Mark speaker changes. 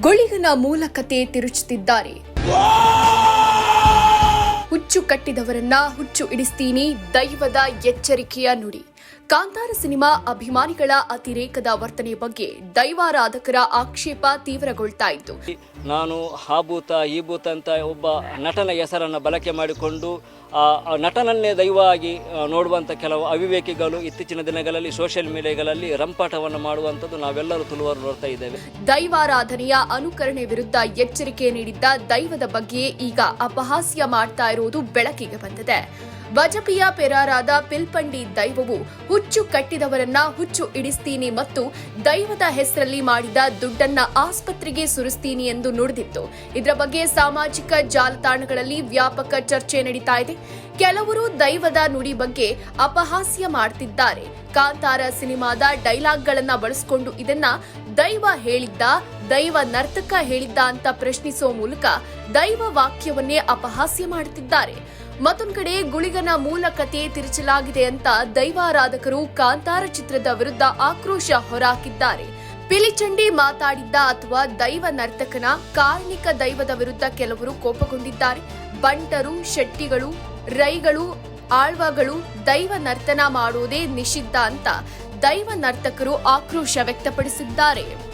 Speaker 1: ಗುಳಿಗನ ಮೂಲ ಕತೆ ತಿರುಚುತ್ತಿದ್ದಾರೆ. ಹುಚ್ಚು ಕಟ್ಟಿದವರನ್ನ ಹುಚ್ಚು ಇಡಿಸ್ತೀನಿ ದೈವದ ಎಚ್ಚರಿಕೆಯ ನುಡಿ. ಕಾಂತಾರ ಸಿನಿಮಾ ಅಭಿಮಾನಿಗಳ ಅತಿರೇಕದ ವರ್ತನೆ ಬಗ್ಗೆ ದೈವಾರಾಧಕರ ಆಕ್ಷೇಪ ತೀವ್ರಗೊಳ್ತಾ ಇತ್ತು.
Speaker 2: ನಾನು ಆ ಭೂತ ಈ ಭೂತ ಅಂತ ಒಬ್ಬ ನಟನ ಹೆಸರನ್ನು ಬಳಕೆ ಮಾಡಿಕೊಂಡು ಆ ನಟನನ್ನೇ ದೈವವಾಗಿ ಆಗಿ ನೋಡುವಂಥ ಕೆಲವು ಅವಿವೇಕಿಗಳು ಇತ್ತೀಚಿನ ದಿನಗಳಲ್ಲಿ ಸೋಷಿಯಲ್ ಮೀಡಿಯಾಗಳಲ್ಲಿ ರಂಪಾಟವನ್ನು ಮಾಡುವಂಥದ್ದು ನಾವೆಲ್ಲರೂ ತುಳುವರು ನೋಡ್ತಾ ಇದ್ದೇವೆ.
Speaker 1: ದೈವಾರಾಧನೆಯ ಅನುಕರಣೆ ವಿರುದ್ಧ ಎಚ್ಚರಿಕೆ ನೀಡಿದ್ದ ದೈವದ ಬಗ್ಗೆ ಈಗ ಅಪಹಾಸ್ಯ ಮಾಡ್ತಾ ಇರುವುದು ಬೆಳಕಿಗೆ ಬಂದಿದೆ. ಬಜಪಿಯ ಪೆರಾರಾದ ಪಿಲ್ಪಂಡಿ ದೈವವು ಹುಚ್ಚು ಕಟ್ಟಿದವರನ್ನ ಹುಚ್ಚು ಇಡಿಸ್ತೀನಿ ಮತ್ತು ದೈವದ ಹೆಸರಲ್ಲಿ ಮಾಡಿದ ದುಡ್ಡನ್ನ ಆಸ್ಪತ್ರೆಗೆ ಸುರಿಸ್ತೀನಿ ಎಂದು ನುಡಿದಿತ್ತು. ಇದರ ಬಗ್ಗೆ ಸಾಮಾಜಿಕ ಜಾಲತಾಣಗಳಲ್ಲಿ ವ್ಯಾಪಕ ಚರ್ಚೆ ನಡೀತಾ ಇದೆ. ಕೆಲವರು ದೈವದ ನುಡಿ ಬಗ್ಗೆ ಅಪಹಾಸ್ಯ ಮಾಡ್ತಿದ್ದಾರೆ. ಕಾಂತಾರ ಸಿನಿಮಾದ ಡೈಲಾಗ್ಗಳನ್ನ ಬಳಸಿಕೊಂಡು ಇದನ್ನ ದೈವ ಹೇಳಿದ್ದ, ದೈವ ನರ್ತಕ ಹೇಳಿದ್ದ ಅಂತ ಪ್ರಶ್ನಿಸುವ ಮೂಲಕ ದೈವ ವಾಕ್ಯವನ್ನೇ ಅಪಹಾಸ್ಯ ಮಾಡುತ್ತಿದ್ದಾರೆ ಮತ್ತೊಂದ್ ಕಡೆ ಗುಳಿಗನ ಮೂಲ ಕತೆ ತಿರುಚಲಾಗಿದೆ ಅಂತ ದೈವಾರಾಧಕರು ಕಾಂತಾರ ಚಿತ್ರದ ವಿರುದ್ಧ ಆಕ್ರೋಶ ಹೊರಹಾಕಿದ್ದಾರೆ ಪಿಲಿಚಂಡಿ ಮಾತಾಡಿದ್ದ ಅಥವಾ ದೈವ ನರ್ತಕನ ಕಾರ್ಣಿಕ ದೈವದ ವಿರುದ್ಧ ಕೆಲವರು ಕೋಪಗೊಂಡಿದ್ದಾರೆ. ಬಂಟರು, ಶೆಟ್ಟಿಗಳು, ರೈಗಳು, ಆಳ್ವಗಳು ದೈವ ನರ್ತನ ಮಾಡುವುದೇ ನಿಷಿದ್ಧ ಅಂತ ದೈವ ನರ್ತಕರು ಆಕ್ರೋಶ ವ್ಯಕ್ತಪಡಿಸಿದ್ದಾರೆ.